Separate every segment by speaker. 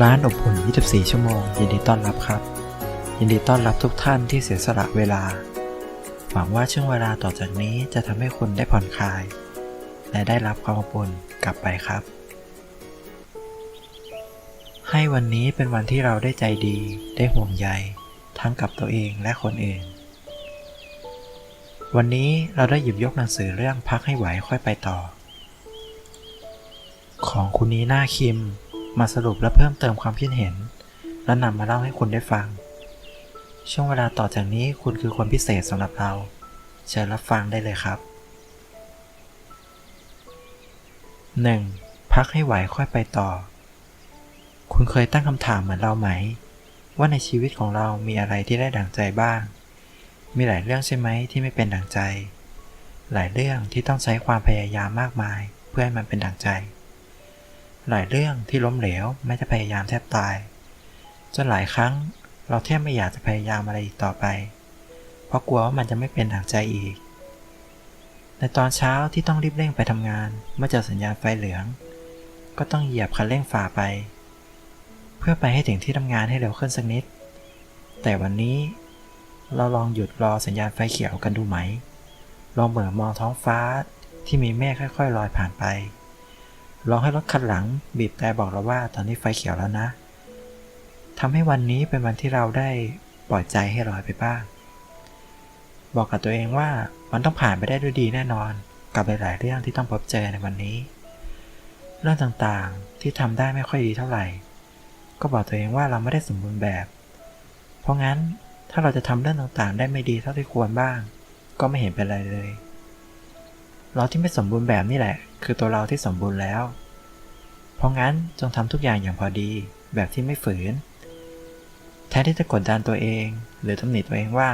Speaker 1: ร้านอบอุ่น 24 ชั่วโมง ยินดีต้อนรับครับ ยินดีต้อนรับทุกท่านที่เสียสละเวลา หวังว่าช่วงเวลาต่อจากนี้จะทำให้คุณได้ผ่อนคลาย และได้รับความอบอุ่นกลับไปครับ ให้วันนี้เป็นวันที่เราได้ใจดี ได้ห่วงใย ทั้งกับตัวเองและคนอื่น วันนี้เราได้หยิบยกหนังสือเรื่องพักให้ไหวค่อยไปต่อ ของคุณนีน่าคิม มาสรุปและเพิ่มเติมความคิดเห็น และนำมาเล่าให้คุณได้ฟัง ช่วงเวลาต่อจากนี้คุณคือคนพิเศษสำหรับเรา เชิญรับฟังได้เลยครับ 1. พักให้ไหวค่อยไปต่อ คุณเคยตั้งคำถามเหมือนเราไหม ว่าในชีวิตของเรามีอะไรที่ได้ดั่งใจบ้าง มีหลายเรื่องใช่ไหมที่ไม่เป็นดั่งใจ หลายเรื่องที่ต้องใช้ความพยายามมากมาย เพื่อให้มันเป็นดั่งใจ หลายเรื่องที่ล้มเหลวแม้จะพยายามแทบตาย จนหลายครั้งเราแทบไม่อยากจะพยายามอะไรอีกต่อไป เพราะกลัวว่ามันจะไม่เป็นดั่งใจอีก ในตอนเช้าที่ต้องรีบเร่งไปทำงาน เมื่อเจอสัญญาณไฟเหลือง ก็ต้องเหยียบคันเร่งฝ่าไป เพื่อไปให้ถึงที่ทำงานให้เร็วขึ้นสักนิด แต่วันนี้เราลองหยุดรอสัญญาณไฟเขียวกันดูไหม ลองเบิ่งมองท้องฟ้าที่มีเมฆค่อยๆลอยผ่านไป ลองให้รถคันหลัง บีบแต่บอกเราว่าตอนนี้ไฟเขียวแล้วนะทำให้วันนี้เป็นวันที่เราได้ปล่อยใจให้ลอยไปบ้าง บอกกับตัวเองว่ามันต้องผ่านไปได้ด้วยดีแน่นอน กับหลาย ๆ เรื่องที่ต้องพบเจอในวันนี้ เรื่องต่างๆที่ทำได้ไม่ค่อยดีเท่าไหร่ ก็บอกตัวเองว่าเราไม่ได้สมบูรณ์แบบ เพราะงั้นถ้าเราจะทำเรื่องต่างๆ ได้ไม่ดีเท่าที่ควรบ้าง ก็ไม่เห็นเป็นไรเลย เราที่ไม่สมบูรณ์แบบนี่แหละ คือตัวเราที่สมบูรณ์แล้ว เพราะงั้นจงทำทุกอย่างอย่างพอดี แบบที่ไม่ฝืน แทนที่จะกดดันตัวเอง หรือตำหนิตัวเองว่า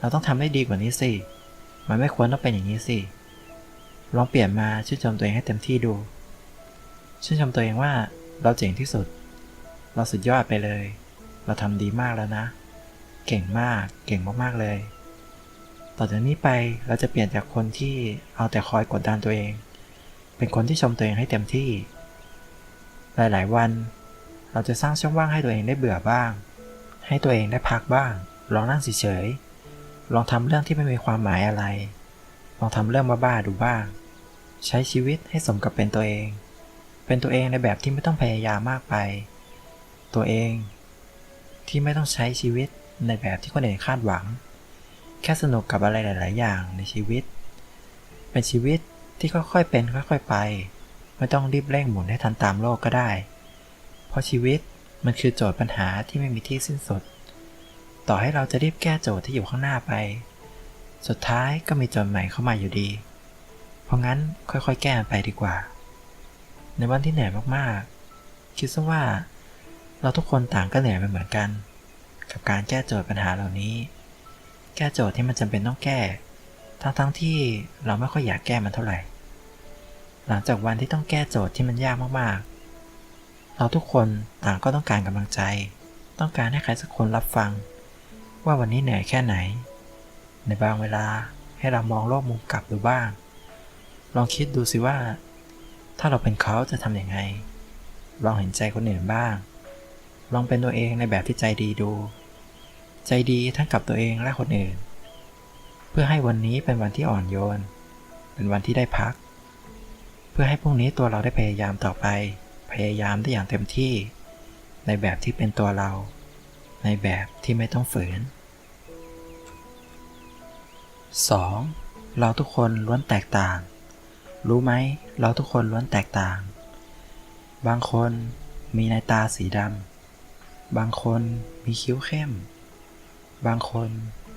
Speaker 1: เราต้องทำได้ดีกว่านี้สิ มันไม่ควรต้องเป็นอย่างนี้สิ ลองเปลี่ยนมาชื่นชมตัวเองให้เต็มที่ดู ชื่นชมตัวเองว่าเราเจ๋งที่สุด เราสุดยอดไปเลย เราทำดีมากแล้วนะ เก่งมาก เก่งมากๆเลย ต่อจากนี้ไปเราจะเปลี่ยนจากคนที่เอาแต่คอยกดดันตัวเอง เป็นคนที่ชมตัวเองให้เต็มที่ หลายๆ วัน เราจะสร้างช่องว่างให้ตัวเองได้เบื่อบ้าง ให้ตัวเองได้พักบ้าง ลองนั่งเฉยๆลองทำเรื่องที่ไม่มีความหมายอะไร ลองทำเรื่องบ้าๆดูบ้าง ใช้ชีวิตให้สมกับเป็นตัวเอง เป็นตัวเองในแบบที่ไม่ต้องพยายามมากไป ตัวเองที่ไม่ต้องใช้ชีวิตในแบบที่คนอื่นคาดหวัง แค่สนุกกับอะไรหลาย ๆ อย่างในชีวิต เป็นชีวิตที่ค่อย ๆ เป็นค่อย ๆ ไป ไม่ต้องรีบเร่งหมุนให้ทันตามโลกก็ได้ เพราะชีวิตมันคือโจทย์ปัญหาที่ไม่มีที่สิ้นสุด ต่อให้เราจะรีบแก้โจทย์ที่อยู่ข้างหน้าไป สุดท้ายก็มีโจทย์ใหม่เข้ามาอยู่ดี เพราะงั้นค่อย ๆ แก้มันไปดีกว่า ในวันที่เหนื่อยมาก ๆ คิดซะว่า เราทุกคนต่างก็เหนื่อยไปเหมือนกัน กับการแก้โจทย์ปัญหาเหล่านี้ แก้โจทย์ที่มันจำเป็นต้องแก้ ทั้งๆที่เราไม่ค่อยอยากแก้มันเท่าไหร่ หลังจากวันที่ต้องแก้โจทย์ที่มันยากมากๆ เราทุกคนต่างก็ต้องการกำลังใจ ต้องการให้ใครสักคนรับฟัง ว่าวันนี้เหนื่อยแค่ไหน ในบางเวลาให้เรามองโลกมุมกลับดูบ้าง ลองคิดดูสิว่า ถ้าเราเป็นเขาจะทำยังไง ลองเห็นใจคนอื่นบ้าง ลองเป็นตัวเองในแบบที่ใจดีดู ใจดีทั้งกับตัวเองและคนอื่น เพื่อให้วันนี้เป็นวันที่อ่อนโยน เป็นวันที่ได้พัก เพื่อให้พรุ่งนี้ตัวเราได้พยายามต่อไป พยายามได้อย่างเต็มที่ ในแบบที่เป็นตัวเรา ในแบบที่ไม่ต้องฝืน 2. เราทุกคนล้วนแตกต่าง รู้ไหม เราทุกคนล้วนแตกต่าง บางคนมีในตาสีดำ บางคนมีคิ้วเข้ม บางคน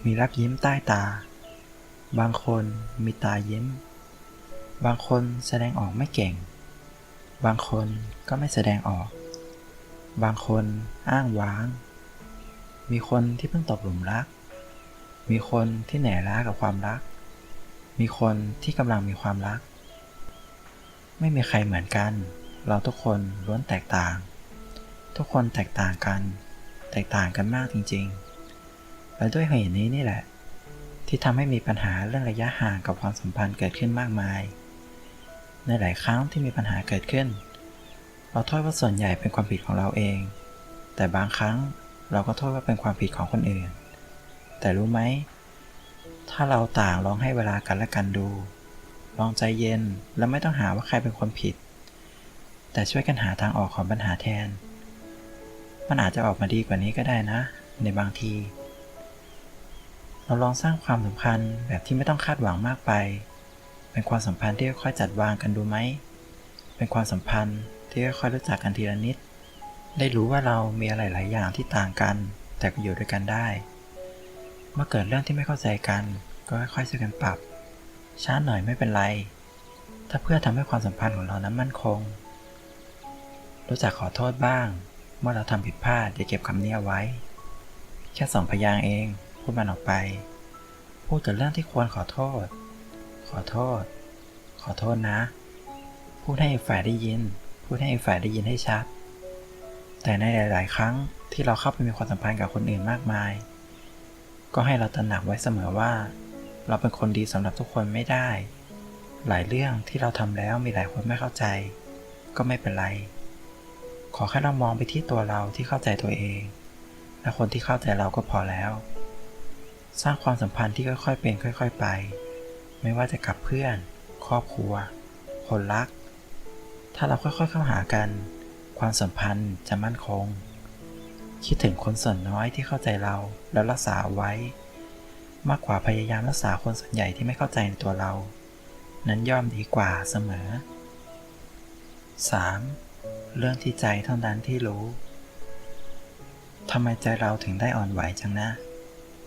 Speaker 1: มีรับยิ้มใต้ตา บางคนมีตาเยิ้ม บางคนแสดงออกไม่เก่ง บางคนก็ไม่แสดงออก บางคนอ้างว้าง มีคนที่เพิ่งตกหลุมรัก มีคนที่เหนื่อยล้ากับความรัก มีคนที่กำลังมีความรัก ไม่มีใครเหมือนกัน เราทุกคนล้วนแตกต่าง ทุกคนแตกต่างกัน แตกต่างกันมากจริง ๆ และด้วยเหตุนี้นี่แหละ ที่ทำให้มีปัญหาเรื่องระยะห่างกับความสัมพันธ์เกิดขึ้นมากมาย ในหลายครั้งที่มีปัญหาเกิดขึ้น เราโทษว่าส่วนใหญ่เป็นความผิดของเราเอง แต่บางครั้งเราก็โทษว่าเป็นความผิดของคนอื่น แต่รู้ไหม ถ้าเราต่างลองให้เวลากันและกันดู ลองใจเย็นและไม่ต้องหาว่าใครเป็นคนผิด แต่ช่วยกันหาทางออกของปัญหาแทน มันอาจจะออกมาดีกว่านี้ก็ได้นะ ในบางที เราลองสร้างความสัมพันธ์แบบที่ไม่ต้องคาดหวังมากไป เป็นความสัมพันธ์ที่ค่อยๆจัดวางกันดูไหม เป็นความสัมพันธ์ที่ค่อยๆรู้จักกันทีละนิด ได้รู้ว่าเรามีอะไรหลายอย่างที่ต่างกัน แต่ก็อยู่ด้วยกันได้ เมื่อเกิดเรื่องที่ไม่เข้าใจกัน ก็ค่อยๆช่วยกันปรับ ช้าหน่อยไม่เป็นไร ถ้าเพื่อทำให้ความสัมพันธ์ของเรานั้นมั่นคง รู้จักขอโทษบ้าง เมื่อเราทำผิดพลาดอย่าเก็บคำนี้เอาไว้ แค่สองพยางค์เอง พูดมันออกไป พูดแต่เรื่องที่ควรขอโทษ ขอโทษ ขอโทษนะ พูดให้อีกฝ่ายได้ยิน พูดให้อีกฝ่ายได้ยินให้ชัด แต่ในหลาย ๆ ครั้งที่เราเข้าไปมีความสัมพันธ์กับคนอื่นมากมาย ก็ให้เราตระหนักไว้เสมอว่า เราเป็นคนดีสำหรับทุกคนไม่ได้ หลายเรื่องที่เราทำแล้วมีหลายคนไม่เข้าใจ ก็ไม่เป็นไร ขอแค่เรามองไปที่ตัวเราที่เข้าใจตัวเองและคนที่เข้าใจเราก็พอแล้ว สร้างความสัมพันธ์ที่ค่อยๆ เป็นค่อย ๆ ไป ไม่ว่าจะกับเพื่อน ครอบครัว คนรัก ถ้าเราค่อยๆ เข้าหากัน ความสัมพันธ์จะมั่นคง คิดถึงคนส่วนน้อยที่เข้าใจเราแล้วรักษาไว้ มากกว่าพยายามรักษาคนส่วนใหญ่ที่ไม่เข้าใจในตัวเรา นั้นย่อมดีกว่าเสมอ 3. เรื่องที่ใจเท่านั้นที่รู้ทำไมใจเราถึงได้อ่อนไหวจังนะ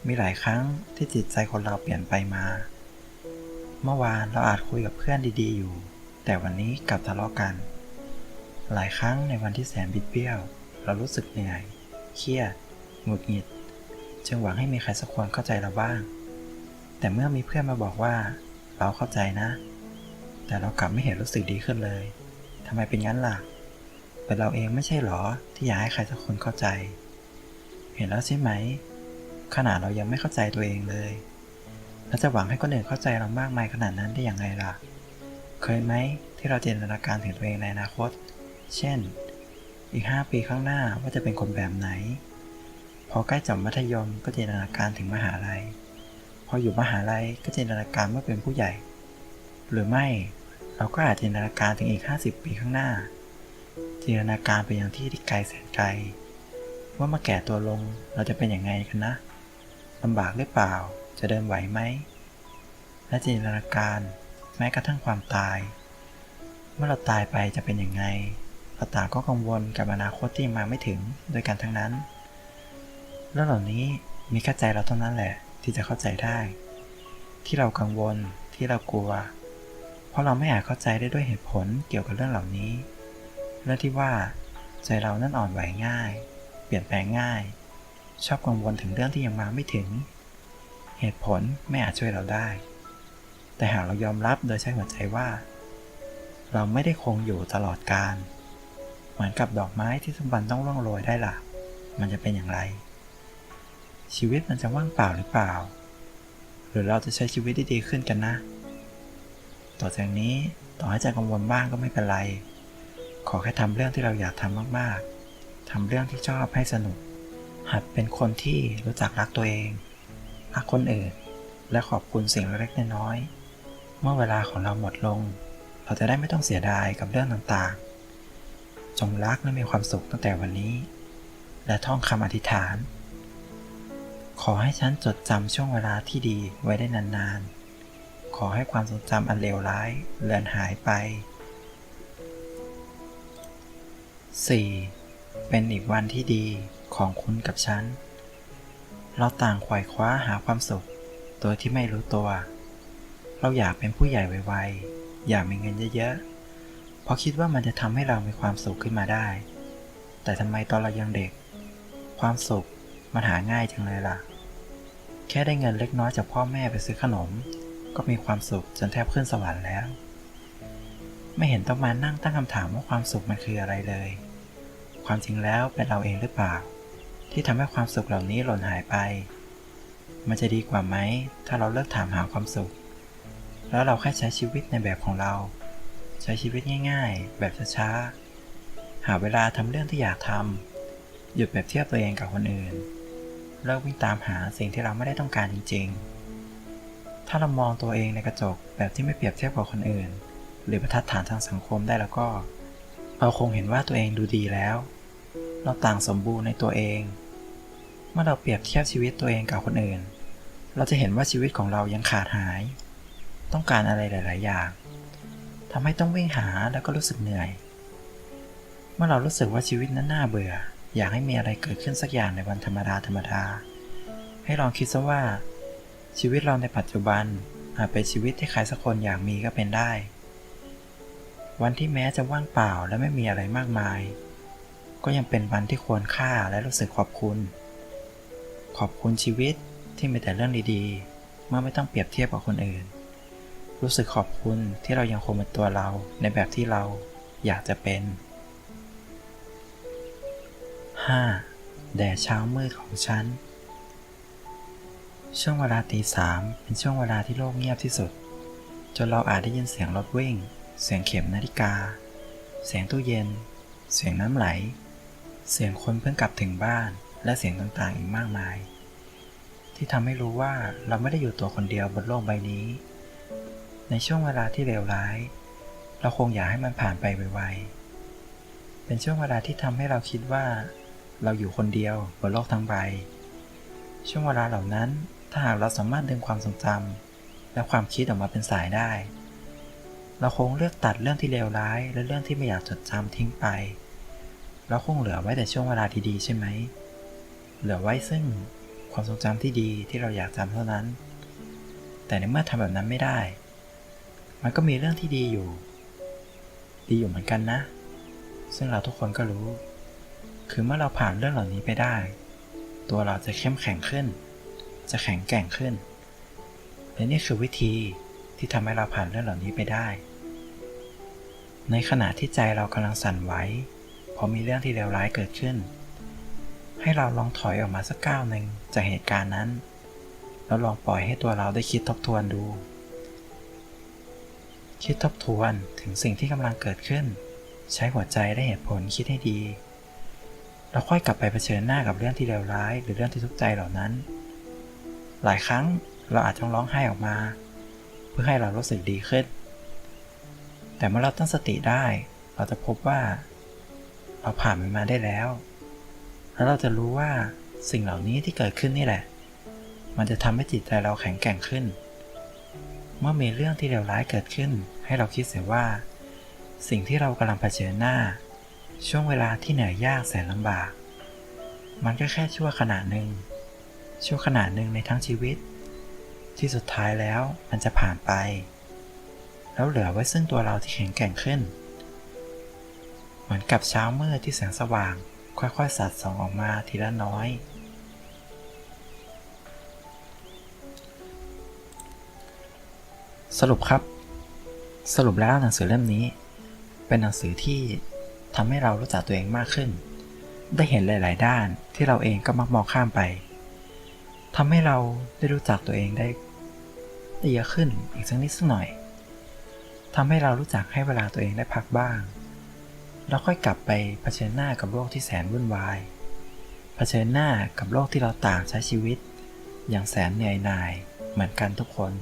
Speaker 1: มีหลายครั้งที่จิตใจคนเราเปลี่ยนไปมา เมื่อวานเราอาจคุยกับเพื่อนดีๆอยู่ แต่วันนี้กลับทะเลาะกัน หลายครั้งในวันที่แสนบิดเบี้ยว เรารู้สึกเหนื่อย เครียด หงุดหงิด จึงหวังให้มีใครสักคนเข้าใจเราบ้าง แต่เมื่อมีเพื่อนมาบอกว่า เราเข้าใจนะ แต่เรากลับไม่เห็นรู้สึกดีขึ้นเลย ทำไมเป็นงั้นล่ะเป็นเราเองไม่ใช่หรอที่อยากให้ใครสักคนเข้าใจ เห็นแล้วใช่ไหม ขนาดเรายังไม่เข้าใจตัวเองเลยเราจะหวังให้คนอื่นเข้าใจเรามากมายขนาดนั้นได้อย่างไรล่ะ เคยไหมที่เราจินตนาการถึงตัวเองในอนาคต เช่น อีก 5 ปีข้างหน้าว่าจะเป็นคนแบบไหน พอใกล้จบมัธยมก็จินตนาการถึงมหาลัย พออยู่มหาลัยก็จินตนาการเมื่อเป็นผู้ใหญ่ หรือไม่เราก็อาจจินตนาการถึงอีก 50 ปีข้างหน้า จินตนาการไปอยังที่ที่ไกลแสนไกล ว่ามาแก่ตัวลงเราจะเป็นอย่างไงกันนะ ลำบากหรือเปล่า จะเดินไหวไหม และจินตนาการแม้กระทั่งความตาย เมื่อเราตายไปจะเป็นอย่างไงเราต่างก็กังวลกับอนาคตที่มาไม่ถึงโดยกันทั้งนั้นเรื่องเหล่านี้มีแค่ใจเราเท่านั้นแหละ ที่จะเข้าใจได้ ที่เรากังวลที่เรากลัว เพราะเราไม่อาจเข้าใจได้ด้วยเหตุผลเกี่ยวกับเรื่องเหล่านี้ เรื่องที่ว่าใจเรานั้นอ่อนไหวง่าย เปลี่ยนแปลงง่าย ชอบกังวลถึงเรื่องที่ยังมาไม่ถึง เหตุผลไม่อาจช่วยเราได้ แต่หากเรายอมรับโดยใช้หัวใจว่า เราไม่ได้คงอยู่ตลอดกาลเหมือนกับดอกไม้ที่สัมบันต้องร่วงโรยได้ล่ะ มันจะเป็นอย่างไร ชีวิตมันจะว่างเปล่าหรือเปล่า หรือเราจะใช้ชีวิตได้ดีขึ้นกันนะ ต่อจากนี้ต่อให้จะกังวลบ้างก็ไม่เป็นไร ขอแค่ทำเรื่องที่เราอยากทำมากๆทำเรื่องที่ชอบให้สนุก หัดเป็นคนที่รู้จักรักตัวเอง รักคนอื่น และขอบคุณสิ่งเล็กๆน้อยๆ เมื่อเวลาของเราหมดลง เราจะได้ไม่ต้องเสียดายกับเรื่องต่างๆ จงรักและมีความสุขตั้งแต่วันนี้ และท่องคำอธิษฐาน ขอให้ฉันจดจำช่วงเวลาที่ดีไว้ได้นานๆ ขอให้ความทรงจำอันเลวร้ายเลือนหายไป 4. เป็นอีกวันที่ดี ของคุณกับฉัน เราต่างขว่คว้าหาความสุขโดยที่ไม่รู้ตัว เราอยากเป็นผู้ใหญ่ไวๆ อยากมีเงินเยอะๆ เพราะคิดว่ามันจะทำให้เรามีความสุขขึ้นมาได้ แต่ทำไมตอนเรายังเด็ก ความสุขมันหาง่ายจังเลยล่ะ แค่ได้เงินเล็กน้อยจากพ่อแม่ไปซื้อขนม ก็มีความสุขจนแทบขึ้นสวรรค์แล้ว ไม่เห็นต้องมานั่งตั้งคำถามว่าความสุขมันคืออะไรเลยความจริงแล้วเป็นเราเองหรือเปล่า ที่ทำให้ความสุขเหล่านี้หล่นหายไป มันจะดีกว่าไหม ถ้าเราเลิกถามหาความสุข แล้วเราแค่ใช้ชีวิตในแบบของเรา ใช้ชีวิตง่าย ๆ แบบช้าๆ หาเวลาทำเรื่องที่อยากทำ หยุดเปรียบเทียบตัวเองกับคนอื่น เลิกวิ่งตามหาสิ่งที่เราไม่ได้ต้องการจริง ๆ ถ้าเรามองตัวเองในกระจกแบบที่ไม่เปรียบเทียบกับคนอื่น หรือบรรทัดฐานทางสังคมได้แล้วก็ เราคงเห็นว่าตัวเองดูดีแล้วเราต่างสมบูรณ์ในตัวเอง เมื่อเราเปรียบเทียบชีวิตตัวเองกับคนอื่น เราจะเห็นว่าชีวิตของเรายังขาดหาย ต้องการอะไรหลาย ๆ อย่างทำให้ต้องวิ่งหาแล้วก็รู้สึกเหนื่อย เมื่อเรารู้สึกว่าชีวิตนั้นน่าเบื่อ อยากให้มีอะไรเกิดขึ้นสักอย่างในวันธรรมดาธรรมดา ให้ลองคิดซะว่า ชีวิตเราในปัจจุบันอาจเป็นชีวิตที่ใครสักคนอยากมีก็เป็นได้ วันที่แม้จะว่างเปล่าและไม่มีอะไรมากมาย ก็ยังเป็นวันที่ควรค่าและรู้สึกขอบคุณ ขอบคุณชีวิตที่มีแต่เรื่องดีๆ เมื่อไม่ต้องเปรียบเทียบกับคนอื่น รู้สึกขอบคุณที่เรายังคงเป็นตัวเราในแบบที่เราอยากจะเป็น 5. แดดเช้ามืดของฉัน ช่วงเวลาตีสามเป็นช่วงเวลาที่โลกเงียบที่สุด จนเราอาจได้ยินเสียงรถวิ่ง เสียงเข็มนาฬิกา เสียงตู้เย็น เสียงน้ำไหล เสียงคนเพิ่งกลับถึงบ้าน และเสียงต่างๆอีกมากมาย ที่ทำให้รู้ว่าเราไม่ได้อยู่ตัวคนเดียวบนโลกใบนี้ ในช่วงเวลาที่เลวร้าย เราคงอยากให้มันผ่านไปไวๆเป็นช่วงเวลาที่ทำให้เราคิดว่า เราอยู่คนเดียวบนโลกทั้งใบ ช่วงเวลาเหล่านั้นถ้าหากเราสามารถดึงความทรงจำและความคิดออกมาเป็นสายได้ เราคงเลือกตัดเรื่องที่เลวร้าย และเรื่องที่ไม่อยากจดจำทิ้งไป เราคงเหลือไว้แต่ช่วงเวลาดีๆใช่ไหม เหลือไว้ซึ่งความทรงจำที่ดีที่เราอยากจำเท่านั้น แต่ในเมื่อทำแบบนั้นไม่ได้ มันก็มีเรื่องที่ดีอยู่ ดีอยู่เหมือนกันนะ ซึ่งเราทุกคนก็รู้ คือเมื่อเราผ่านเรื่องเหล่านี้ไปได้ ตัวเราจะเข้มแข็งขึ้น จะแข็งแกร่งขึ้น และนี่คือวิธีที่ทำให้เราผ่านเรื่องเหล่านี้ไปได้ ในขณะที่ใจเรากำลังสั่นไหวเพราะมีเรื่องที่เลวร้ายเกิดขึ้น ให้เราลองถอยออกมาสักก้าวหนึ่งจากเหตุการณ์นั้น แล้วลองปล่อยให้ตัวเราได้คิดทบทวนดู คิดทบทวนถึงสิ่งที่กำลังเกิดขึ้น ใช้หัวใจและเหตุผลคิดให้ดีแล้วค่อยกลับไปเผชิญหน้ากับเรื่องที่เลวร้าย หรือเรื่องที่ทุกข์ใจเหล่านั้น หลายครั้งเราอาจต้องร้องไห้ออกมา เพื่อให้เรารู้สึกดีขึ้น แต่เมื่อเราตั้งสติได้ เราจะพบว่า เราผ่านมันมาได้แล้ว แล้วเราจะรู้ว่าสิ่งเหล่านี้ที่เกิดขึ้นนี่แหละ มันจะทำให้จิตใจเราแข็งแกร่งขึ้น เมื่อมีเรื่องที่เลวร้ายเกิดขึ้น ให้เราคิดเสียว่า สิ่งที่เรากำลังเผชิญหน้า ช่วงเวลาที่เหนื่อยยากแสนลำบาก มันก็แค่ชั่วขณะหนึ่ง ชั่วขณะหนึ่งในทั้งชีวิต ที่สุดท้ายแล้วมันจะผ่านไป แล้วเหลือไว้ซึ่งตัวเราที่แข็งแกร่งขึ้น เหมือนกับเช้ามืดที่แสงสว่าง ค่อยๆ สัดส่องออกมาทีละน้อย สรุปครับ สรุปแล้วหนังสือเล่มนี้ เป็นหนังสือที่ทำให้เรารู้จักตัวเองมากขึ้น ได้เห็นหลาย ๆ ด้านที่เราเองก็มักมองข้ามไปทำให้เราได้รู้จักตัวเองได้ได้เยอะขึ้นอีกสักนิดสักหน่อยทำให้เรารู้จักให้เวลาตัวเองได้พักบ้าง เราค่อยกลับไปเผชิญหน้ากับโลกที่แสนวุ่นวาย เผชิญหน้ากับโลกที่เราต่างใช้ชีวิต อย่างแสนเหนื่อยหน่ายเหมือนกันทุกคน